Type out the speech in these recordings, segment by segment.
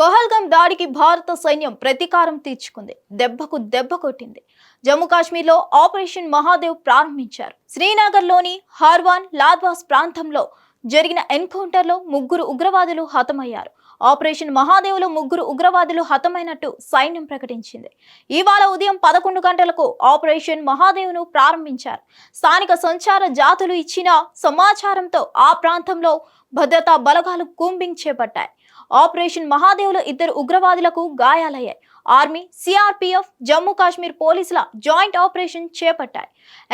పహల్గం దాడికి భారత సైన్యం ప్రతీకారం తీర్చుకుంది. దెబ్బకు దెబ్బ కొట్టింది. జమ్మూ కాశ్మీర్లో ఆపరేషన్ మహాదేవ్ ప్రారంభించారు. శ్రీనగర్లోని హార్వాన్ లాద్వాస్ ప్రాంతంలో జరిగిన ఎన్కౌంటర్లో ముగ్గురు ఉగ్రవాదులు హతమయ్యారు. ఆపరేషన్ మహాదేవ్లో ముగ్గురు ఉగ్రవాదులు హతమైనట్టు సైన్యం ప్రకటించింది. ఇవాళ ఉదయం పదకొండు గంటలకు ఆపరేషన్ మహాదేవ్ను ప్రారంభించారు. స్థానిక సంచార జాతులు ఇచ్చిన సమాచారంతో ఆ ప్రాంతంలో భద్రతా బలగాలు కూంబింగ్ చేపట్టాయి. ఆపరేషన్ మహాదేవ్లో ఇద్దరు ఉగ్రవాదులకు గాయాలయ్యాయి. ఆర్మీ సిఆర్పిఎఫ్ జమ్మూ కాశ్మీర్ పోలీసుల జాయింట్ ఆపరేషన్ చేపట్టాయి.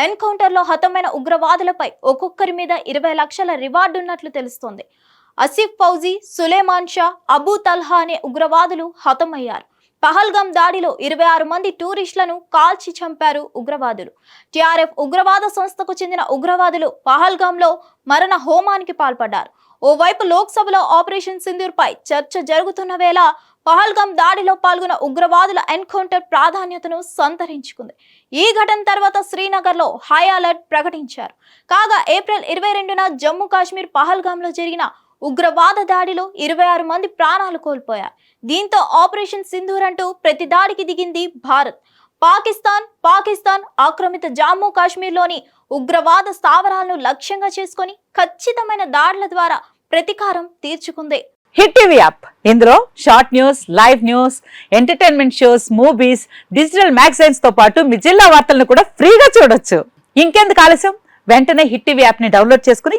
ఎన్కౌంటర్లో హతమైన ఉగ్రవాదులపై ఒక్కొక్కరి మీద ఇరవై లక్షల రివార్డు ఉన్నట్లు తెలుస్తోంది. అసిఫ్ ఫౌజీ సులేమాన్ షా అబూ తల్హా అనే ఉగ్రవాదులు హతమయ్యారు. పహల్గాం దాడిలో ఇరవై ఆరు మంది టూరిస్టులను కాల్చి చంపారు ఉగ్రవాదులు. టిఆర్ఎఫ్ ఉగ్రవాద సంస్థకు చెందిన ఉగ్రవాదులు పహల్గాంలో మరణ హోమానికి పాల్పడ్డారు. ఓవైపు లోక్సభలో ఆపరేషన్ సింధూర్పై చర్చ జరుగుతున్న వేళ పహల్గాం దాడిలో పాల్గొన్న ఉగ్రవాదుల ఎన్కౌంటర్ ప్రాధాన్యతను సంతరించుకుంది. ఈ ఘటన తర్వాత శ్రీనగర్లో హై అలర్ట్ ప్రకటించారు. కాగా ఏప్రిల్ ఇరవై రెండున జమ్మూ కాశ్మీర్ పహల్గాంలో జరిగిన ఉగ్రవాద దాడిలో ఇరవై ఆరు మంది ప్రాణాలు కోల్పోయారు. దీంతో ఆపరేషన్ సింధూర్ అంటూ ప్రతి దాడికి దిగింది భారత్. పాకిస్తాన్ పాకిస్తాన్ ఆక్రమిత జమ్మూ కాశ్మీర్లోని ఉగ్రవాద స్థావరాలను లక్ష్యంగా చేసుకొని ఖచ్చితమైన దాడుల ద్వారా ప్రతీకారం తీర్చుకుంది. Hit TV app. ఇందులో short news live news entertainment shows movies digital మ్యాగజైన్స్తో పాటు మీ జిల్లా వార్తలను కూడా ఫ్రీగా చూడొచ్చు. ఇంకెందుకు ఆలస్యం? వెంటనే హిట్ టీవీ యాప్ని డౌన్లోడ్ చేసుకుని